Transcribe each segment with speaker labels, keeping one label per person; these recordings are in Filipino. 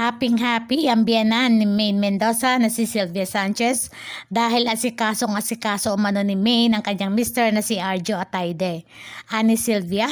Speaker 1: Happy-happy ang biyanan ni Maine Mendoza na si Sylvia Sanchez dahil asikasong asikaso umano ni Maine ang kanyang mister na si Arjo Atayde. Ani Sylvia,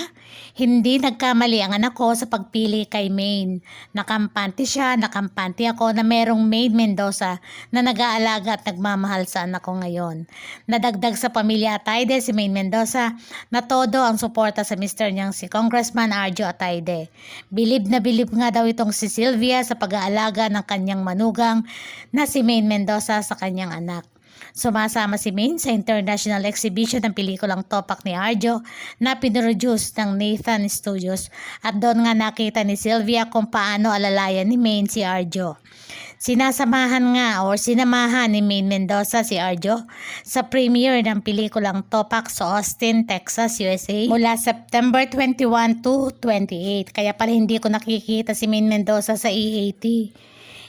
Speaker 1: hindi nagkamali ang anak ko sa pagpili kay Maine. Nakampante siya, nakampante ako na merong Maine Mendoza na nag-aalaga at nagmamahal sa anak ko ngayon. Nadagdag sa pamilya Atayde si Maine Mendoza na todo ang suporta sa mister niyang si Congressman Arjo Atayde. Bilib na bilib nga daw itong si Sylvia sa pag-aalaga ng kanyang manugang na si Maine Mendoza sa kanyang anak. Sumasama si Maine sa international exhibition ng pelikulang Topak ni Arjo na pinroduce ng Nathan Studios at doon nga nakita ni Sylvia kung paano alalayan ni Maine si Arjo. Sinasamahan nga o sinamahan ni Maine Mendoza si Arjo sa premiere ng pelikulang Topak sa Austin, Texas, USA mula September 21 to 28. Kaya pala hindi ko nakikita si Maine Mendoza sa EAT.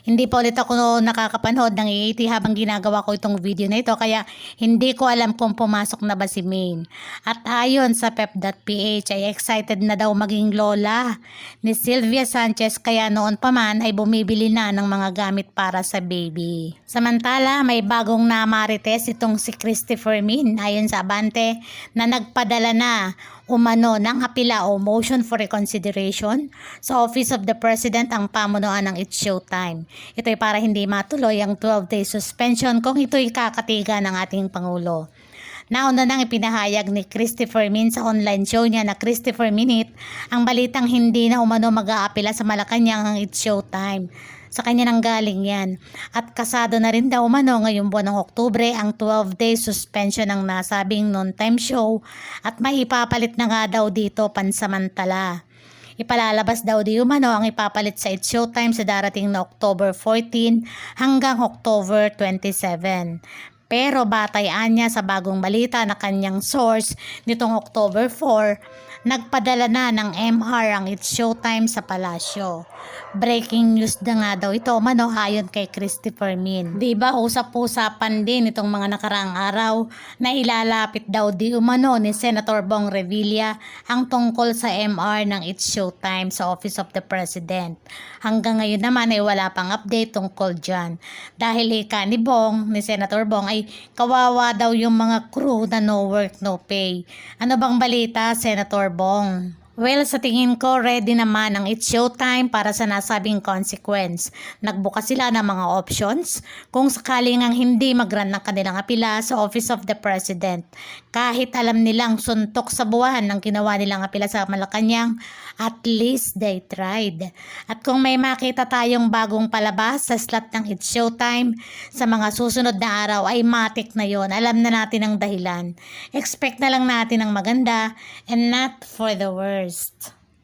Speaker 1: Hindi pa ulit ako nakakapanood ng EAT habang ginagawa ko itong video na ito kaya hindi ko alam kung pumasok na ba si Maine. At ayon sa pep.ph ay excited na daw maging lola ni Sylvia Sanchez kaya noon pa man ay bumibili na ng mga gamit para sa baby. Samantala may bagong namarites itong si Christopher Min ayon sa Abante na nagpadala na umano ng apila o motion for reconsideration sa Office of the President ang pamunuan ng It's Showtime. Ito ay para hindi matuloy ang 12-day suspension kung ito'y kakatiga ng ating Pangulo. Nauna nang ipinahayag ni Christopher Min sa online show niya na Christopher Minute ang balitang hindi na umano mag-aapila sa Malacanang ang It's Showtime. Sa kanya nang galing yan. At kasado na rin daw umano ngayong buwan ng Oktubre ang 12-day suspension ng nasabing non-time show at may ipapalit na nga daw dito pansamantala. Ipalalabas daw di umano ang ipapalit sa It's Showtime sa darating na October 14 hanggang October 27. Pero batayan niya sa bagong balita na kanyang source nitong October 4, nagpadala na ng MR ang It's Showtime sa palasyo. Breaking news na nga daw ito mano ayon kay Christopher Min. Di ba usap-usapan din itong mga nakaraang araw na ilalapit daw di umano ni Senator Bong Revilla ang tungkol sa MR ng It's Showtime sa Office of the President. Hanggang ngayon naman ay wala pang update tungkol dyan. Dahil ika ni Bong, ni Senator Bong ay kawawa daw yung mga crew na no work, no pay. Ano bang balita, Senator Bong? Well, sa tingin ko, ready naman ang It's Showtime para sa nasabing consequence. Nagbuka sila ng mga options kung sakaling ang hindi mag-run ng kanilang apila sa Office of the President. Kahit alam nilang suntok sa buwan ng ginawa nilang apila sa Malacanang, at least they tried. At kung may makita tayong bagong palabas sa slot ng It's Showtime, sa mga susunod na araw ay matik na yon. Alam na natin ang dahilan. Expect na lang natin ang maganda and not for the first.